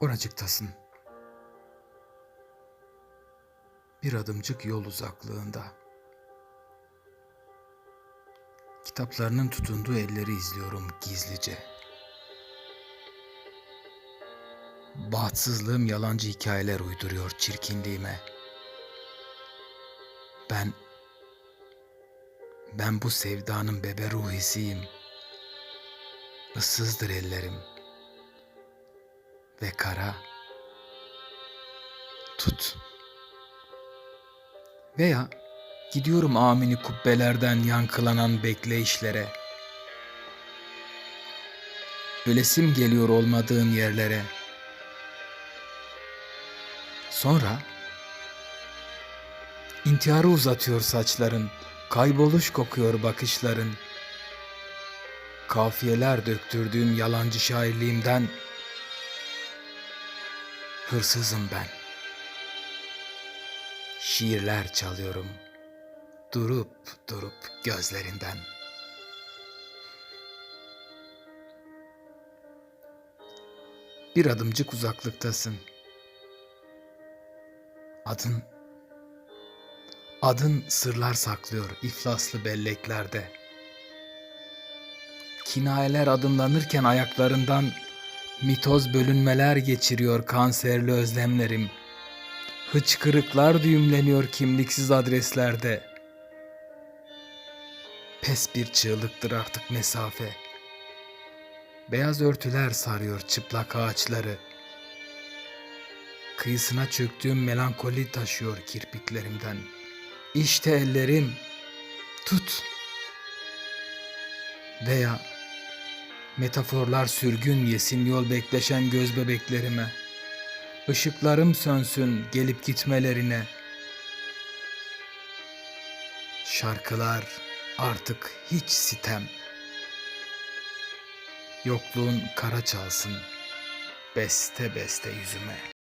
Oracıktasın. Bir adımcık yol uzaklığında. Kitaplarının tutunduğu elleri izliyorum gizlice. Bahtsızlığım yalancı hikayeler uyduruyor çirkinliğime. Ben ben bu sevdanın bebe ruhisiyim. Issızdır ellerim. Ve kara. Tut. Veya gidiyorum amini kubbelerden yankılanan bekleyişlere. Ölesim geliyor olmadığın yerlere. Sonra intiharı uzatıyor saçların, kayboluş kokuyor bakışların. Kafiyeler döktürdüğüm yalancı şairliğimden hırsızım ben. Şiirler çalıyorum durup durup gözlerinden. Bir adımcık uzaklıktasın. Adın Adın sırlar saklıyor iflaslı belleklerde. Kinayeler adımlanırken ayaklarından mitoz bölünmeler geçiriyor kanserli özlemlerim. Hıçkırıklar düğümleniyor kimliksiz adreslerde. Pes bir çığlıktır artık mesafe. Beyaz örtüler sarıyor çıplak ağaçları. Kıyısına çöktüğüm melankoli taşıyor kirpiklerimden. İşte ellerim, tut. Veya metaforlar sürgün yesin yol bekleşen göz bebeklerime. Işıklarım sönsün gelip gitmelerine. Şarkılar artık hiç sitem. Yokluğun kara çalsın beste beste yüzüme.